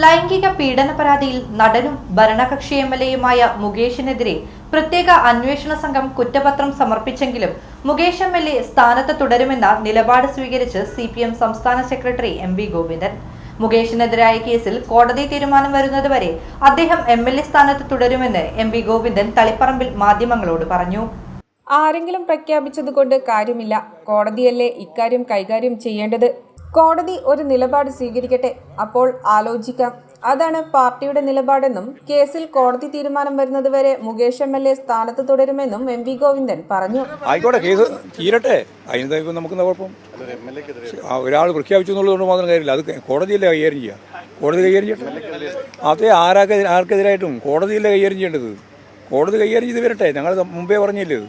ലൈംഗിക പീഡന പരാതിയിൽ നടനും ഭരണകക്ഷി എം എൽ എയുമായ മുകേഷിനെതിരെ പ്രത്യേക അന്വേഷണ സംഘം കുറ്റപത്രം സമർപ്പിച്ചെങ്കിലും മുകേഷ് എം എൽ എ സ്ഥാനത്ത് തുടരുമെന്ന നിലപാട് സ്വീകരിച്ച് സി പി എം സംസ്ഥാന സെക്രട്ടറി എം വി ഗോവിന്ദൻ. മുകേഷിനെതിരായ കേസിൽ കോടതി തീരുമാനം വരുന്നതുവരെ അദ്ദേഹം എം എൽ എ സ്ഥാനത്ത് തുടരുമെന്ന് എം വി ഗോവിന്ദൻ തളിപ്പറമ്പിൽ മാധ്യമങ്ങളോട് പറഞ്ഞു. ആരെങ്കിലും പ്രഖ്യാപിച്ചതുകൊണ്ട് കാര്യമില്ല. കോടതിയല്ലേ ഇക്കാര്യം കൈകാര്യം ചെയ്യേണ്ടത്? കോടതി ഒരു നിലപാട് സ്വീകരിക്കട്ടെ? അപ്പോൾ ആലോചിക്കാം. അതാണ് പാർട്ടിയുടെ നിലപാടെന്നും കേസിൽ കോടതി തീരുമാനം വരുന്നത് വരെ മുകേഷ് എം എൽ എ സ്ഥാനത്ത് തുടരുമെന്നും എം വി ഗോവിന്ദൻ പറഞ്ഞു. ആയിക്കോട്ടെ കേസ് തീരട്ടെ. അതിന് നമുക്ക് കുഴപ്പം? ഒരാൾ പ്രഖ്യാപിച്ചു എന്നുള്ളതുകൊണ്ട് മാത്രം കാര്യമില്ല. അത് കോടതിയല്ലേ കൈകാര്യം ചെയ്യുക കോടതി കൈകാര്യം ചെയ്യട്ടെ. അതേ ആരാക്കെ ആർക്കെതിരായിട്ടും കോടതിയല്ലേ കൈകാര്യം ചെയ്യേണ്ടത്? കോടതി കൈകാര്യം ചെയ്ത് വരട്ടെ. ഞങ്ങൾ മുമ്പേ പറഞ്ഞില്ലേ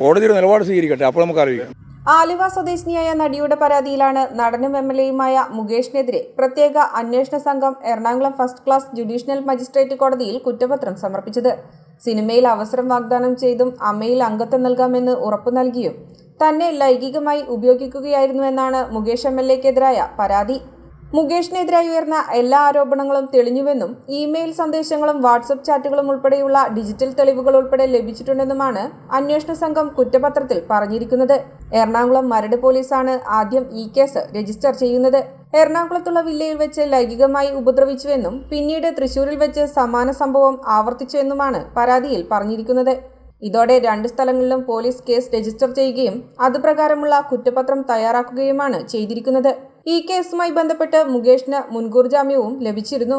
കോടതിയുടെ നിലപാട് സ്വീകരിക്കട്ടെ. അപ്പോൾ നമുക്ക് അറിയിക്കാം. ആലുവ സ്വദേശിനിയായ നടിയുടെ പരാതിയിലാണ് നടനും എം എൽ എയുമായ മുകേഷിനെതിരെ പ്രത്യേക അന്വേഷണ സംഘം Ernakulam first class judicial magistrate കോടതിയിൽ കുറ്റപത്രം സമർപ്പിച്ചത്. സിനിമയിൽ അവസരം വാഗ്ദാനം ചെയ്തും അമ്മയിൽ അംഗത്വം നൽകാമെന്ന് ഉറപ്പു നൽകിയും തന്നെ ലൈംഗികമായി ഉപയോഗിക്കുകയായിരുന്നുവെന്നാണ് മുകേഷ് എം എൽ എക്കെതിരായ പരാതി. മുകേഷിനെതിരായി ഉയർന്ന എല്ലാ ആരോപണങ്ങളും തെളിഞ്ഞുവെന്നും ഇമെയിൽ സന്ദേശങ്ങളും വാട്സപ്പ് ചാറ്റുകളും ഉൾപ്പെടെയുള്ള ഡിജിറ്റൽ തെളിവുകൾ ഉൾപ്പെടെ ലഭിച്ചിട്ടുണ്ടെന്നുമാണ് അന്വേഷണ സംഘം കുറ്റപത്രത്തിൽ പറഞ്ഞിരിക്കുന്നത്. എറണാകുളം മരട് പോലീസാണ് ആദ്യം ഈ കേസ് രജിസ്റ്റർ ചെയ്യുന്നത്. എറണാകുളത്തുള്ള വില്ലയിൽ വെച്ച് ലൈംഗികമായി ഉപദ്രവിച്ചുവെന്നും പിന്നീട് തൃശൂരിൽ വെച്ച് സമാന സംഭവം ആവർത്തിച്ചുവെന്നുമാണ് പരാതിയിൽ പറഞ്ഞിരിക്കുന്നത്. ഇതോടെ രണ്ട് സ്ഥലങ്ങളിലും പോലീസ് കേസ് രജിസ്റ്റർ ചെയ്യുകയും അതുപ്രകാരമുള്ള കുറ്റപത്രം തയ്യാറാക്കുകയുമാണ് ചെയ്തിരിക്കുന്നത്. ഈ കേസുമായി ബന്ധപ്പെട്ട് മുകേഷിന് മുൻകൂർ ജാമ്യവും ലഭിച്ചിരുന്നു